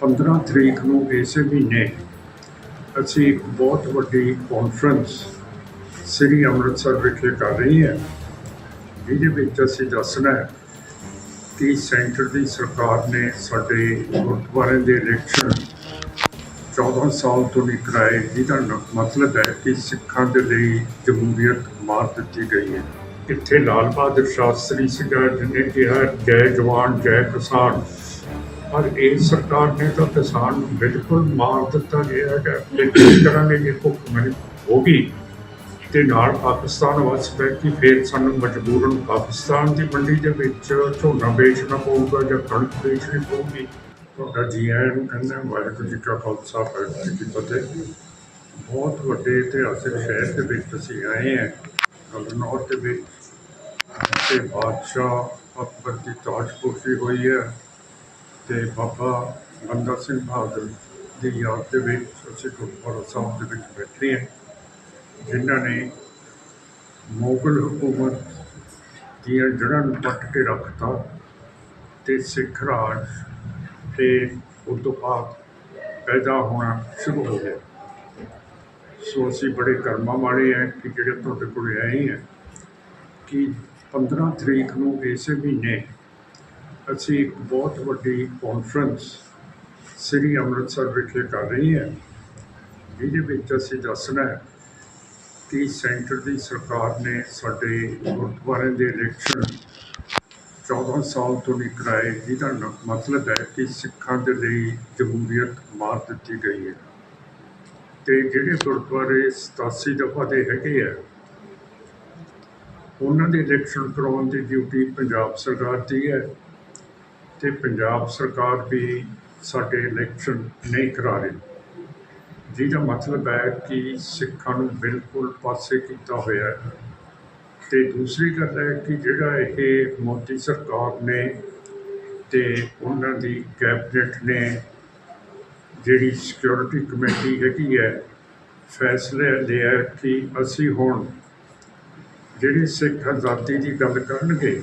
15 ਤਰੀਕ ਨੂੰ ਇਸੇ ਮਹੀਨੇ ਅਸੀਂ ਇੱਕ ਬਹੁਤ ਵੱਡੀ ਕਾਨਫਰੰਸ ਸ੍ਰੀ ਅੰਮ੍ਰਿਤਸਰ ਵਿਖੇ ਕਰ ਰਹੇ ਹਾਂ। ਜਿਹਦੇ ਵਿੱਚ ਅਸੀਂ ਦੱਸਣਾ ਹੈ ਕਿ ਸੈਂਟਰ ਦੀ ਸਰਕਾਰ ਨੇ ਸਾਡੇ ਗੁਰਦੁਆਰੇ ਦੇ ਇਲੈਕਸ਼ਨ 14 ਸਾਲ ਤੋਂ ਨਹੀਂ ਕਰਾਏ, ਜਿਹਦਾ ਨ- ਮਤਲਬ ਹੈ ਕਿ ਸਿੱਖਾਂ ਦੇ ਲਈ ਜਮਹੂਰੀਅਤ ਮਾਰ ਦਿੱਤੀ ਗਈ ਹੈ। ਇੱਥੇ ਲਾਲ ਬਹਾਦਰ ਸ਼ਾਸਤਰੀ ਸੀਗਾ, ਜਿਹਨੇ ਕਿਹਾ, ਜੈ ਜਵਾਨ, ਜੈ ਕਿਸਾਨ। ਪਰ ਇਸ ਸਰਕਾਰ ਨੇ ਤਾਂ ਕਿਸਾਨ ਨੂੰ ਬਿਲਕੁਲ ਮਾਰ ਦਿੱਤਾ ਗਿਆ ਹੈ ਕਿ ਕਿਸ ਤਰ੍ਹਾਂ ਦੀ ਇਹ ਹੋ ਗਈ ਤੇ ਨਾਲ ਪਾਕਿਸਤਾਨ ਵਸਦਾ ਕਿ ਫਿਰ ਸਾਨੂੰ ਮਜਬੂਰਨ ਪਾਕਿਸਤਾਨ ਦੀ ਮੰਡੀ ਦੇ ਵਿੱਚ ਝੋਨਾ ਵੇਚਣਾ ਪਊਗਾ ਜਾਂ ਕਣਕ ਵੇਚਣੀ ਪਊਗੀ। ਤੁਹਾਡਾ ਜੀ ਆਇਆਂ ਕਹਿੰਦਾ, ਵਾਹਿਗੁਰੂ ਜੀ ਕਾ ਖਾਲਸਾ, ਵਾਹਿਗੁਰੂ ਜੀ ਫਤਿਹ। ਬਹੁਤ ਵੱਡੇ ਇਤਿਹਾਸਿਕ ਸ਼ਹਿਰ ਦੇ ਵਿੱਚ ਅਸੀਂ ਆਏ ਹਾਂ। ਕਲਨੌਰ ਦੇ ਵਿੱਚ, ਤੇ ਬਾਦਸ਼ਾਹ ਅਕਬਰ ਦੀ ਤਾਜਪੋਸ਼ੀ ਹੋਈ ਹੈ। ਤੇ ਬਾਬਾ ਬੰਦਾ ਸਿੰਘ ਬਹਾਦਰ ਦੀ ਯਾਦ ਦੇ ਵਿੱਚ ਅਸੀਂ ਗੁਰਦੁਆਰਾ ਸਾਹਿਬ ਦੇ ਵਿੱਚ ਬੈਠੇ ਹਾਂ, ਜਿਨ੍ਹਾਂ ਨੇ ਮੁਗਲ ਹਕੂਮਤ ਦੀਆਂ ਜੜ੍ਹਾਂ ਨੂੰ ਪੱਟ ਕੇ ਰੱਖਤਾ ਤੇ ਸਿੱਖ ਰਾਜ ਤੇ ਉਸ ਤੋਂ ਬਾਅਦ ਪੈਦਾ ਹੋਣਾ ਸ਼ੁਰੂ ਹੋ ਗਿਆ। ਸੋ ਅਸੀਂ ਬੜੇ ਕਰਮਾਂ ਵਾਲੇ ਹਾਂ ਕਿ ਜਿਹੜੇ ਤੁਹਾਡੇ ਕੋਲ ਆਏ ਹੈ ਕਿ 15 ਤਰੀਕ ਨੂੰ ਇਸੇ ਮਹੀਨੇ ਅਸੀਂ ਇੱਕ ਬਹੁਤ ਵੱਡੀ ਕਾਨਫਰੰਸ ਸ੍ਰੀ ਅੰਮ੍ਰਿਤਸਰ ਵਿਖੇ ਕਰ ਰਹੇ ਹਾਂ, ਜਿਹਦੇ ਵਿੱਚ ਅਸੀਂ ਦੱਸਣਾ ਹੈ ਕਿ ਸੈਂਟਰ ਦੀ ਸਰਕਾਰ ਨੇ ਸਾਡੇ ਗੁਰਦੁਆਰੇ ਦੇ ਇਲੈਕਸ਼ਨ 14 ਸਾਲ ਤੋਂ ਨਹੀਂ ਕਰਾਏ ਜਿਹਦਾ ਨ- ਮਤਲਬ ਹੈ ਕਿ ਸਿੱਖਾਂ ਦੇ ਲਈ ਜਮਹੂਰੀਅਤ ਮਾਰ ਦਿੱਤੀ ਗਈ ਹੈ। ਤੇ ਜਿਹੜੇ ਗੁਰਦੁਆਰੇ 87 ਦਫਾ ਦੇ ਹੈਗੇ ਆ, ਉਹਨਾਂ ਦੇ ਇਲੈਕਸ਼ਨ ਕਰਾਉਣ ਦੀ ਡਿਊਟੀ ਪੰਜਾਬ ਸਰਕਾਰ ਦੀ ਹੈ। ਤੇ ਪੰਜਾਬ ਸਰਕਾਰ ਵੀ ਸਾਡੇ ਇਲੈਕਸ਼ਨ ਨਹੀਂ ਕਰਾ ਰਹੀ। ਜਿਹਦਾ ਮਤਲਬ ਹੈ ਕਿ ਸਿੱਖਾਂ ਨੂੰ ਬਿਲਕੁਲ ਪਾਸੇ ਕੀਤਾ ਹੋਇਆ ਹੈ। ਤੇ ਦੂਸਰੀ ਗੱਲ ਹੈ ਕਿ ਜਿਹੜਾ ਇਹ ਮੋਦੀ ਸਰਕਾਰ ਨੇ ਤੇ ਉਹਨਾਂ ਦੀ ਕੈਬਨਿਟ ਨੇ ਜਿਹੜੀ ਸਿਕਿਉਰਿਟੀ ਕਮੇਟੀ ਹੈਗੀ ਹੈ, ਫੈਸਲੇ ਲਿਆ ਕਿ ਅਸੀਂ ਹੁਣ ਜਿਹੜੀ ਸਿੱਖ ਆਜ਼ਾਦੀ ਦੀ ਗੱਲ ਕਰਨਗੇ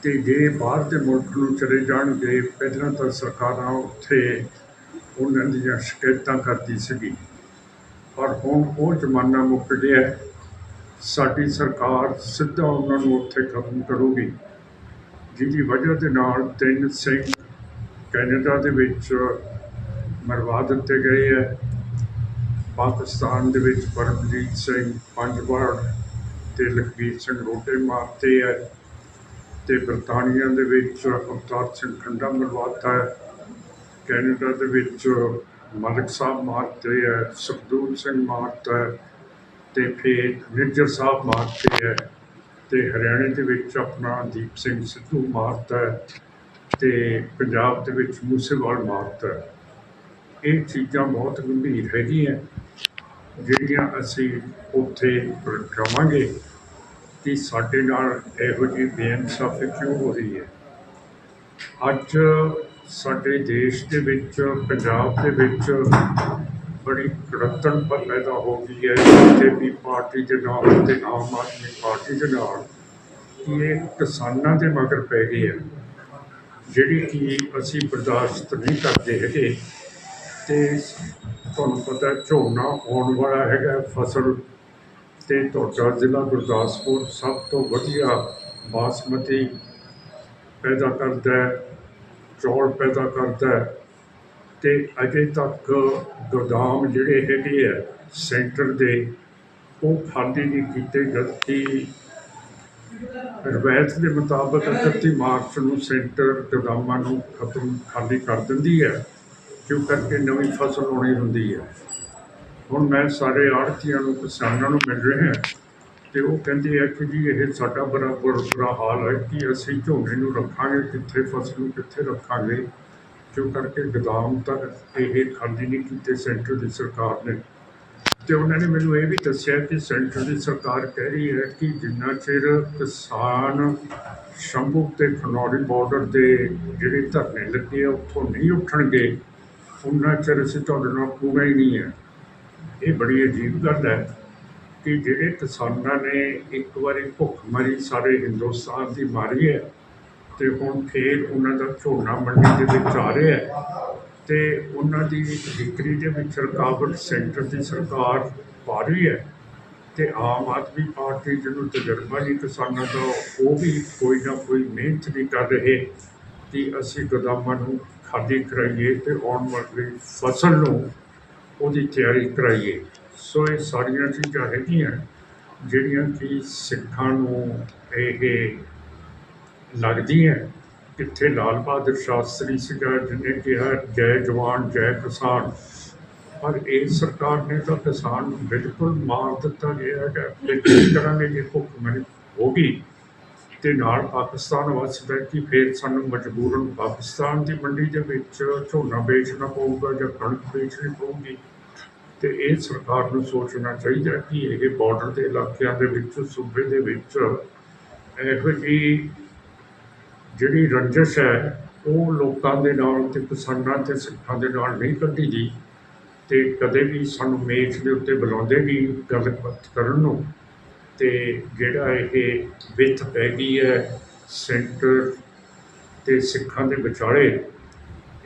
ਅਤੇ ਜੇ ਬਾਹਰ ਦੇ ਮੁਲਕ ਨੂੰ ਚਲੇ ਜਾਣਗੇ, ਪਹਿਲਾਂ ਤਾਂ ਸਰਕਾਰਾਂ ਉੱਥੇ ਉਹਨਾਂ ਦੀਆਂ ਸ਼ਿਕਾਇਤਾਂ ਕਰਦੀ ਸੀਗੀ। ਪਰ ਹੁਣ ਉਹ ਜ਼ਮਾਨਾ ਮੁੱਕ ਗਿਆ ਸਾਡੀ ਸਰਕਾਰ ਸਿੱਧਾ ਉਹਨਾਂ ਨੂੰ ਉੱਥੇ ਖਤਮ ਕਰੂਗੀ। ਜਿਹਦੀ ਵਜ੍ਹਾ ਦੇ ਨਾਲ ਤਿੰਨ ਸਿੰਘ ਕੈਨੇਡਾ ਦੇ ਵਿੱਚ ਮਰਵਾ ਦਿੱਤੇ ਗਏ ਹੈ। ਪਾਕਿਸਤਾਨ ਦੇ ਵਿੱਚ ਪਰਮਜੀਤ ਸਿੰਘ ਪੰਜ ਪੰਜਵਾੜ ਤੇ ਲਖਵੀਰ ਸਿੰਘ ਰੋਟੇ ਮਾਰਤੇ ਹੈ। ਅਤੇ ਬਰਤਾਨੀਆ ਦੇ ਵਿੱਚ ਅਵਤਾਰ ਸਿੰਘ ਖੰਡਾ ਮਰਵਾਤਾ ਹੈ। ਕੈਨੇਡਾ ਦੇ ਵਿੱਚ ਮਲਕ ਸਾਹਿਬ ਮਾਰਤੇ ਹੈ ਸੁਖਦੂਰ ਸਿੰਘ ਮਾਰਤਾ ਹੈ ਤੇ ਫਿਰ ਨਿਰਜਰ ਸਾਹਿਬ ਮਾਰਤੇ ਹੈ ਤੇ ਹਰਿਆਣੇ ਦੇ ਵਿੱਚ ਆਪਣਾ ਦੀਪ ਸਿੰਘ ਸਿੱਧੂ ਮਾਰਤਾ ਹੈ ਤੇ ਪੰਜਾਬ ਦੇ ਵਿੱਚ ਮੂਸੇਵਾਲ ਮਾਰਤਾ ਹੈ। ਇਹ ਚੀਜ਼ਾਂ ਬਹੁਤ ਗੰਭੀਰ ਹੈਗੀਆਂ, ਜਿਹੜੀਆਂ ਅਸੀਂ ਉੱਥੇ ਕਰਾਵਾਂਗੇ ਕਿ ਸਾਡੇ ਨਾਲ ਇਹੋ ਜਿਹੀ ਬੇਇਨਸਾਫੀ ਕਿਉਂ ਹੋ ਰਹੀ ਹੈ? ਅੱਜ ਸਾਡੇ ਦੇਸ਼ ਦੇ ਵਿੱਚ, ਪੰਜਾਬ ਦੇ ਵਿੱਚ ਬੜੀ ਕੜਤਣ ਪੈਦਾ ਹੋ ਗਈ ਹੈ। ਬੀਜੇਪੀ ਪਾਰਟੀ ਦੇ ਨਾਲ ਤੇ ਆਮ ਆਦਮੀ ਪਾਰਟੀ ਦੇ ਨਾਲ ਕਿ ਇਹ ਕਿਸਾਨਾਂ ਦੇ ਮਗਰ ਪੈ ਗਏ ਹੈ। ਜਿਹੜੀ ਕਿ ਅਸੀਂ ਬਰਦਾਸ਼ਤ ਨਹੀਂ ਕਰਦੇ ਹੈਗੇ ਤੇ ਤੁਹਾਨੂੰ ਪਤਾ ਝੋਨਾ ਆਉਣ ਵਾਲਾ ਹੈਗਾ, ਫਸਲ ਤੇ ਤੁਹਾਡਾ ਜ਼ਿਲ੍ਹਾ ਗੁਰਦਾਸਪੁਰ ਸਭ ਤੋਂ ਵਧੀਆ ਬਾਸਮਤੀ ਪੈਦਾ ਕਰਦਾ ਚੌਲ ਪੈਦਾ ਕਰਦਾ ਅਤੇ ਅਜੇ ਤੱਕ ਗੋਦਾਮ ਜਿਹੜੇ ਹੈਗੇ ਹੈ ਸੈਂਟਰ ਦੇ, ਉਹ ਖਾਲੀ ਨਹੀਂ ਕੀਤੇ ਜਦਕਿ ਰਵਾਇਤ ਦੇ ਮੁਤਾਬਕ 31 ਮਾਰਚ ਨੂੰ ਸੈਂਟਰ ਗੋਦਾਮਾਂ ਨੂੰ ਖਤਮ ਖਾਲੀ ਕਰ ਦਿੰਦੀ ਹੈ ਕਿਉਂ ਕਰਕੇ ਨਵੀਂ ਫਸਲ ਆਉਣੀ ਹੁੰਦੀ ਹੈ। ਹੁਣ ਮੈਂ ਸਾਰੇ ਆੜਤੀਆਂ ਨੂੰ, ਕਿਸਾਨਾਂ ਨੂੰ ਮਿਲ ਰਿਹਾ ਹਾਂ ਤੇ ਉਹ ਕਹਿੰਦੇ ਆ ਕਿ ਜੀ ਇਹ ਸਾਡਾ ਬੜਾ ਬੁਰਾ ਬੁਰਾ ਹਾਲ ਹੈ ਕਿ ਅਸੀਂ ਝੋਨੇ ਨੂੰ ਰੱਖਾਂਗੇ, ਕਿੱਥੇ ਫਸਲ ਨੂੰ ਕਿੱਥੇ ਰੱਖਾਂਗੇ ਕਿਉਂ ਕਰਕੇ ਗੋਦਾਮ ਤੱਕ ਇਹ ਖਾਲੀ ਨਹੀਂ ਕੀਤੇ ਸੈਂਟਰ ਦੀ ਸਰਕਾਰ ਨੇ। ਤੇ ਉਹਨਾਂ ਨੇ ਮੈਨੂੰ ਇਹ ਵੀ ਦੱਸਿਆ ਕਿ ਸੈਂਟਰ ਦੀ ਸਰਕਾਰ ਕਹਿ ਰਹੀ ਹੈ ਕਿ ਜਿੰਨਾ ਚਿਰ ਕਿਸਾਨ ਸ਼ੰਭੂ ਤੇ ਖਨੌਰੀ ਬਾਰਡਰ ਦੇ ਜਿਹੜੇ ਧਰਨੇ ਲੱਗੇ ਆ, ਉੱਥੋਂ ਨਹੀਂ ਉੱਠਣਗੇ ਉਹਨਾਂ ਚਿਰ ਅਸੀਂ ਤੁਹਾਡੇ ਨਾਲ ਪੂਰਾ ਹੀ ਨਹੀਂ ਹੈ। ਇਹ ਬੜੀ ਅਜੀਬ ਗੱਲ ਹੈ ਕਿ ਜਿਹੜੇ ਕਿਸਾਨਾਂ ਨੇ ਇੱਕ ਵਾਰੀ ਭੁੱਖਮਰੀ ਸਾਰੇ ਹਿੰਦੁਸਤਾਨ ਦੀ ਮਾਰੀ ਹੈ ਤੇ ਹੁਣ ਫੇਰ ਉਹਨਾਂ ਦਾ ਝੋਨਾ ਮੰਡੀ ਦੇ ਵਿੱਚ ਆ ਰਿਹਾ ਹੈ ਤੇ ਉਹਨਾਂ ਦੀ ਵਿਕਰੀ ਦੇ ਵਿੱਚ ਰੁਕਾਵਟ ਸੈਂਟਰ ਦੀ ਸਰਕਾਰ ਪਾ ਰਹੀ ਹੈ ਤੇ ਆਮ ਆਦਮੀ ਪਾਰਟੀ ਜਿਹਨੂੰ ਤਜਰਬਾ ਨਹੀਂ ਕਿਸਾਨਾਂ ਦਾ, ਉਹ ਵੀ ਕੋਈ ਨਾ ਕੋਈ ਮਿਹਨਤ ਵੀ ਕਰ ਰਹੇ ਕਿ ਅਸੀਂ ਗੋਦਾਮਾਂ ਨੂੰ ਖਾਲੀ ਕਰਾਈਏ ਤੇ ਆਉਣ ਵਾਲੀ ਫਸਲ ਨੂੰ ਉਹਦੀ ਤਿਆਰੀ ਕਰਾਈਏ। ਸੋ ਇਹ ਸਾਰੀਆਂ ਚੀਜ਼ਾਂ ਹੈਗੀਆਂ ਜਿਹੜੀਆਂ ਕਿ ਸਿੱਖਾਂ ਨੂੰ ਇਹ ਲੱਗਦੀਆਂ ਕਿੱਥੇ ਲਾਲ ਬਹਾਦਰ ਸ਼ਾਸਤਰੀ ਸੀਗਾ, ਜਿਹਨੇ ਕਿਹਾ, ਜੈ ਜਵਾਨ, ਜੈ ਕਿਸਾਨ। ਪਰ ਇਹ ਸਰਕਾਰ ਨੇ ਤਾਂ ਕਿਸਾਨ ਨੂੰ ਬਿਲਕੁਲ ਮਾਰ ਦਿੱਤਾ ਗਿਆ ਹੈਗਾ। ਕਿ ਕਿਸ ਤਰ੍ਹਾਂ ਇਹ ਭੁੱਖਮਰੀ ਹੋ ਗਈ ਤੇ ਨਾਲ ਪਾਕਿਸਤਾਨ ਵਸਦਾ ਕਿ ਫਿਰ ਸਾਨੂੰ ਮਜਬੂਰਨ ਪਾਕਿਸਤਾਨ ਦੀ ਮੰਡੀ ਦੇ ਵਿੱਚ ਝੋਨਾ ਵੇਚਣਾ ਪਊਗਾ ਜਾਂ ਕਣਕ ਵੇਚਣੀ ਪਊਗੀ। ਤੇ ਇਹ ਸਰਕਾਰ ਨੂੰ ਸੋਚਣਾ ਚਾਹੀਦਾ ਕਿ ਇਹ ਬਾਰਡਰ ਦੇ ਇਲਾਕਿਆਂ ਦੇ ਵਿੱਚ, ਸੂਬੇ ਦੇ ਵਿੱਚ ਇਹੋ ਜਿਹੀ ਜਿਹੜੀ ਰੰਜਿਸ਼ ਹੈ, ਉਹ ਲੋਕਾਂ ਦੇ ਨਾਲ ਤੇ ਕਿਸਾਨਾਂ ਤੇ ਸਿੱਖਾਂ ਦੇ ਨਾਲ ਨਹੀਂ ਕੱਢੀ ਦੀ ਤੇ ਕਦੇ ਵੀ ਸਾਨੂੰ ਮੇਜ਼ ਦੇ ਉੱਤੇ ਬੁਲਾਉਂਦੇ ਵੀ ਗੱਲਬਾਤ ਕਰਨ ਨੂੰ ਤੇ ਜਿਹੜਾ ਇਹ ਵਿੱਥ ਪੈ ਗਈ ਹੈ ਸੈਂਟਰ ਅਤੇ ਸਿੱਖਾਂ ਦੇ ਵਿਚਾਲੇ,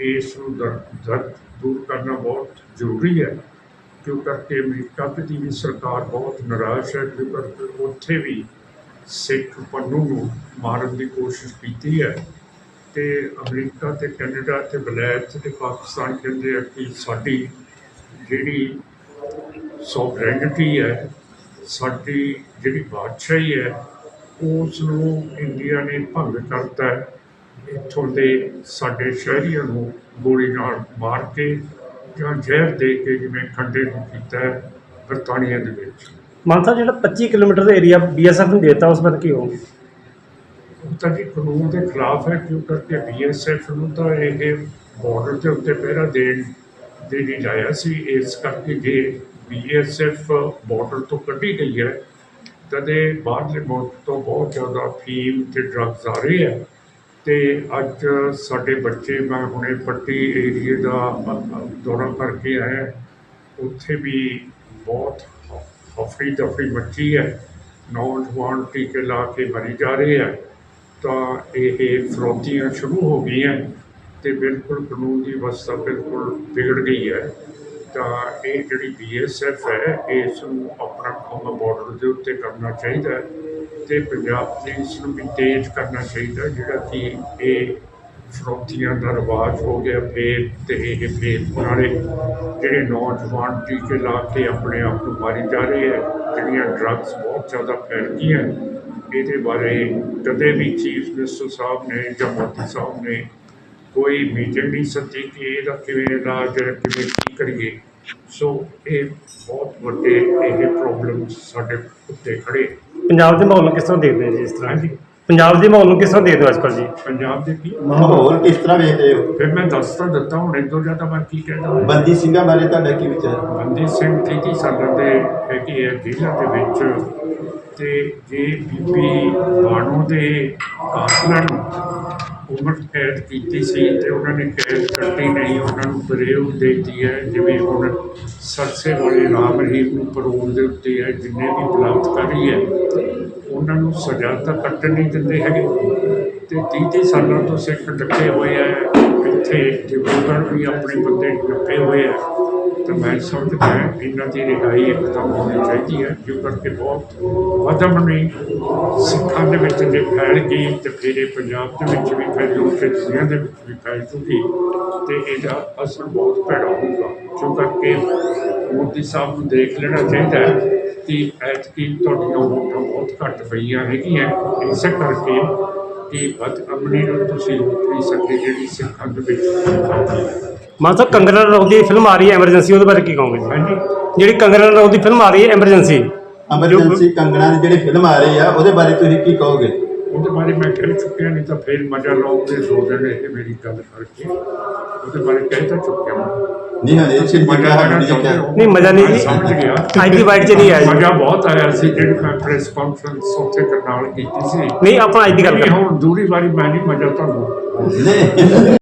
ਇਸ ਨੂੰ ਦਰ ਦਰ ਦੂਰ ਕਰਨਾ ਬਹੁਤ ਜ਼ਰੂਰੀ ਹੈ, ਕਿਉਂ ਕਰਕੇ ਅਮਰੀਕਾ ਦੀ ਵੀ ਸਰਕਾਰ ਬਹੁਤ ਨਿਰਾਸ਼ ਹੈ, ਕਿਉਂ ਕਰਕੇ ਉੱਥੇ ਵੀ ਸਿੱਖ ਪੰਨੂ ਨੂੰ ਮਾਰਨ ਦੀ ਕੋਸ਼ਿਸ਼ ਕੀਤੀ ਹੈ। ਤੇ ਅਮਰੀਕਾ ਤੇ ਕੈਨੇਡਾ ਤੇ ਵਲਾਇਤ ਤੇ ਪਾਕਿਸਤਾਨ ਕਹਿੰਦੇ ਆ ਕਿ ਸਾਡੀ ਜਿਹੜੀ ਸੋਵਰੈਨਿਟੀ ਹੈ ਸਾਡੀ ਜਿਹੜੀ ਬਾਦਸ਼ਾਹੀ ਹੈ ਉਸ ਨੂੰ ਇੰਡੀਆ ਨੇ ਭੰਗ ਕਰਤਾ ਇੱਥੋਂ ਦੇ ਸਾਡੇ ਸ਼ਹਿਰੀਆਂ ਨੂੰ ਗੋਲੀ ਨਾਲ ਮਾਰ ਕੇ ਜਾਂ ਜ਼ਹਿਰ ਦੇ ਕੇ ਜਿਵੇਂ ਖੰਡੇ ਨੂੰ ਕੀਤਾ ਬਰਤਾਨੀਆ ਦੇ ਵਿੱਚ। ਮਾਨ ਸਾਹਿਬ ਜਿਹੜਾ 25 ਕਿਲੋਮੀਟਰ ਦਾ ਏਰੀਆ ਬੀਐਸਐਫ ਨੂੰ ਦੇਤਾ ਉਸ ਬਾਰੇ ਕੀ ਉਹ ਤਾਂ ਜੀ ਕਾਨੂੰਨ ਦੇ ਖਿਲਾਫ ਹੈ ਕਿਉਂ ਕਰਕੇ ਬੀਐਸਐਫ ਨੂੰ ਤਾਂ ਇਹ ਬਾਰਡਰ ਦੇ ਉੱਤੇ ਪਹਿਰਾ ਦੇਣ ਦੇ ਲਈ ਲਾਇਆ ਸੀ ਇਸ ਕਰਕੇ ਜੇ ਬੀਐਸਐਫ ਬਾਰਡਰ ਤੋਂ ਕੱਢੀ ਗਈ ਹੈ। ਕਦੇ ਬਾਹਰਲੇ ਮੁਲਕ ਤੋਂ ਬਹੁਤ ਜ਼ਿਆਦਾ ਫੀਮ ਤੇ ਡਰੱਗਸ ਆ ਰਹੇ ਹੈ। ਤੇ ਅੱਜ ਸਾਡੇ ਬੱਚੇ, ਮੈਂ ਹੁਣੇ ਪੱਟੀ ਏਰੀਏ ਦਾ ਦੌਰਾ ਕਰਕੇ ਆਇਆ ਉੱਥੇ ਵੀ ਬਹੁਤ ਹਫਰੀ ਦਫਰੀ ਮੱਚੀ ਹੈ। ਨੌਜਵਾਨ ਟੀਕੇ ਲਾ ਕੇ ਮਰੀ ਜਾ ਰਹੇ ਹੈ। ਤਾਂ ਇਹ ਫਰੋਤੀਆਂ ਸ਼ੁਰੂ ਹੋ ਗਈਆਂ। ਤੇ ਬਿਲਕੁਲ ਕਾਨੂੰਨ ਦੀ ਵਿਵਸਥਾ ਬਿਲਕੁਲ ਵਿਗੜ ਗਈ ਹੈ। ਤਾਂ ਇਹ ਜਿਹੜੀ ਬੀਐਸਐਫ ਹੈ, ਇਸ ਨੂੰ ਆਪਣਾ ਕੰਮ ਬਾਰਡਰ ਦੇ ਉੱਤੇ ਕਰਨਾ ਚਾਹੀਦਾ ਹੈ ਤੇ ਪੰਜਾਬ ਪੁਲਿਸ ਨੂੰ ਵੀ ਤੇਜ਼ ਕਰਨਾ ਚਾਹੀਦਾ ਜਿਹੜਾ ਕਿ ਇਹ ਫਰੋਤੀਆਂ ਦਾ ਰਿਵਾਜ ਹੋ ਗਿਆ ਫੇਰ ਤੇ ਇਹ ਫੇਰ ਨਾਲੇ ਜਿਹੜੇ ਨੌਜਵਾਨ ਟੀਕੇ ਲਾ ਕੇ ਆਪਣੇ ਆਪ ਨੂੰ ਮਾਰੀ ਜਾ ਰਹੇ ਹੈ, ਜਿਹੜੀਆਂ ਡਰੱਗਸ ਬਹੁਤ ਜ਼ਿਆਦਾ ਫੈਲ ਗਈਆਂ ਇਹਦੇ ਬਾਰੇ ਕਦੇ ਵੀ ਚੀਫ ਮਿਨਿਸਟਰ ਸਾਹਿਬ ਨੇ ਜਾਂ ਮੋਦੀ ਸਾਹਿਬ ਨੇ ਕੋਈ ਮੀਟਿੰਗ ਨਹੀਂ ਸੱਦੀ ਕਿ ਇਹਦਾ ਕਿਵੇਂ ਇਲਾਜ ਹੈ ਕਿਵੇਂ ਕੀ ਕਰੀਏ। ਸੋ ਇਹ ਬਹੁਤ ਵੱਡੇ ਇਹ ਪ੍ਰੋਬਲਮ ਸਾਡੇ ਉੱਤੇ ਖੜੇ। ਪੰਜਾਬ ਦੇ ਮਾਹੌਲ ਨੂੰ ਕਿਸ ਤਰ੍ਹਾਂ ਦੇਖਦੇ ਹੋ ਜੀ ਇਸ ਤਰ੍ਹਾਂ? ਹਾਂਜੀ। ਪੰਜਾਬ ਦੇ ਮਾਹੌਲ ਨੂੰ ਕਿਸ ਤਰ੍ਹਾਂ ਦੇਖਦੇ ਹੋ ਅੱਜਕੱਲ ਜੀ? ਪੰਜਾਬ ਦੇ ਕੀ? ਮਾਹੌਲ ਕਿਸ ਤਰ੍ਹਾਂ ਵੇਖਦੇ ਹੋ? ਫਿਰ ਮੈਂ ਦੱਸ ਤਾਂ ਦਿੱਤਾ ਹੁਣ ਇਹ ਤੋਂ ਜ਼ਿਆਦਾ ਮੈਂ ਕੀ ਕਹਿਣਾ ਬੰਦੀ ਸਿੰਘਾਂ ਬਾਰੇ ਤੁਹਾਡਾ ਕੀ ਵਿਚਾਰ? ਬੰਦੀ ਸਿੰਘ ਤੀਜੀ ਸਾਲਾਂ ਦੇ ਹੈਗੇ ਆ ਜੇਲ੍ਹਾਂ ਦੇ ਵਿੱਚ। ਤੇ ਜੇ ਬੀਬੀ ਬਾਣੂ ਦੇ ਕਾਤਲਾਂ ਨੂੰ ਉਮਰ ਕੈਦ ਕੀਤੀ ਸੀ ਤੇ ਉਹਨਾਂ ਨੇ ਕੈਦ ਕੱਟੀ ਨਹੀਂ, ਉਹਨਾਂ ਨੂੰ ਬਰੇਉ ਦੇਤੀ ਹੈ, ਜਿਵੇਂ ਹੁਣ ਸਰਸੇ ਵਾਲੇ ਰਾਮ ਰਹੀਮ ਨੂੰ ਪਰੋਲ ਦੇ ਉੱਤੇ ਹੈ, ਜਿੰਨੇ ਵੀ ਬਲਾਤਕਾਰੀ ਹੈ, ਉਹਨਾਂ ਨੂੰ ਸਜ਼ਾ ਤਾਂ ਕੱਟਣ ਨਹੀਂ ਦਿੰਦੇ ਹੈਗੇ। ਤੇ 30 ਸਾਲਾਂ ਤੋਂ ਸਿੱਖ ਡੱਕੇ ਹੋਏ ਆ, ਇੱਥੇ ਡਿਬਰੂਗੜ੍ਹ ਵੀ ਆਪਣੇ ਬੰਦੇ ਡੱਕੇ ਹੋਏ ਆ। ਤਾਂ ਮੈਂ ਸਮਝਦਾ ਇਹਨਾਂ ਦੀ ਰਿਹਾਈ ਇੱਕਦਮ ਹੋਣੀ ਚਾਹੀਦੀ ਹੈ, ਜੋ ਕਰਕੇ ਬਹੁਤ ਵਦਮ ਨਹੀਂ ਸਿੱਖਾਂ ਦੇ ਵਿੱਚ ਜੇ ਫੈਲ ਗਈ ਤੇ ਫਿਰ ਇਹ ਪੰਜਾਬ ਦੇ ਵਿੱਚ ਵੀ ਫੈਲੂ ਤੇ ਦੁਨੀਆ ਦੇ ਵਿੱਚ ਵੀ ਫੈਲ ਜੂਗੀ ਤੇ ਇਹਦਾ ਅਸਰ ਬਹੁਤ ਭੈੜਾ ਹੋਊਗਾ, ਜੋ ਕਰਕੇ ਮੋਦੀ ਸਾਹਿਬ ਨੂੰ ਦੇਖ ਲੈਣਾ ਚਾਹੀਦਾ ਹੈ ਕਿ ਐਤਕੀ ਤੁਹਾਡੀਆਂ ਵੋਟਾਂ ਬਹੁਤ ਘੱਟ ਪਈਆਂ ਹੈਗੀਆਂ, ਇਸੇ ਕਰਕੇ ਕਿ ਬਦ ਅਮਨੀ ਨੂੰ ਤੁਸੀਂ ਰੋਕ ਨਹੀਂ ਸਕਦੇ ਜਿਹੜੀ ਸਿੱਖਾਂ ਦੇ ਵਿੱਚ ਮਾਨ ਸਾਹਿਬ ਕੰਗਨਾ ਰਣੌਤ ਦੀ ਫਿਲਮ ਆ ਰਹੀ ਹੈ ਐਮਰਜੈਂਸੀ ਉਹਦੇ ਬਾਰੇ ਕੀ ਕਹੋਗੇ? ਹਾਂਜੀ। ਜਿਹੜੀ ਕੰਗਨਾ ਰਣੌਤ ਦੀ ਫਿਲਮ ਆ ਰਹੀ ਹੈ ਐਮਰਜੈਂਸੀ ਐਮਰਜੈਂਸੀ ਕੰਗਣਾ ਦੀ ਜਿਹੜੀ ਫਿਲਮ ਆ ਰਹੀ ਆ ਉਹਦੇ ਬਾਰੇ ਤੁਸੀਂ ਕੀ ਕਹੋਗੇ? ਉਹਦੇ ਬਾਰੇ ਮੈਂ ਕਹਿ ਚੁੱਕਿਆ ਨਹੀਂ ਤਾਂ ਫਿਰ ਮਜ਼ਾ ਲਓਗੇ ਦੋ ਦਿਨ ਇਹ ਮੇਰੀ ਗੱਲ ਕਰਕੇ ਉਹਦੇ ਬਾਰੇ ਕਹਿ ਤਾਂ ਚੁੱਕਿਆ ਮੈਂ। ਨਹੀਂ ਹਲੇ ਤੁਸੀਂ ਸਿਰ ਮਜ਼ਾ ਨਹੀਂ ਹੋ ਨਹੀਂ, ਮਜ਼ਾ ਨਹੀਂ ਜੀ। ਸਮਝ ਗਿਆ। ਦੀ ਵਾਈਟ 'ਚ ਨਹੀਂ ਆਇਆ। ਮਜ਼ਾ ਬਹੁਤ ਆਇਆ ਸੀ ਜਿਹੜੀ ਮੈਂ ਪ੍ਰੈਸ ਕਾਨਫਰੰਸ ਉੱਥੇ ਕਰਨਾਲ ਕੀਤੀ ਸੀ। ਨਹੀਂ ਆਪਾਂ ਅੱਜ ਦੀ ਗੱਲ ਨਹੀਂ, ਕਰ ਹੁਣ ਦੂਰੀ ਵਾਰੀ ਮੈਂ ਨਹੀਂ ਮਜ਼ਾ ਤੁਹਾਨੂੰ ਨਹੀਂ।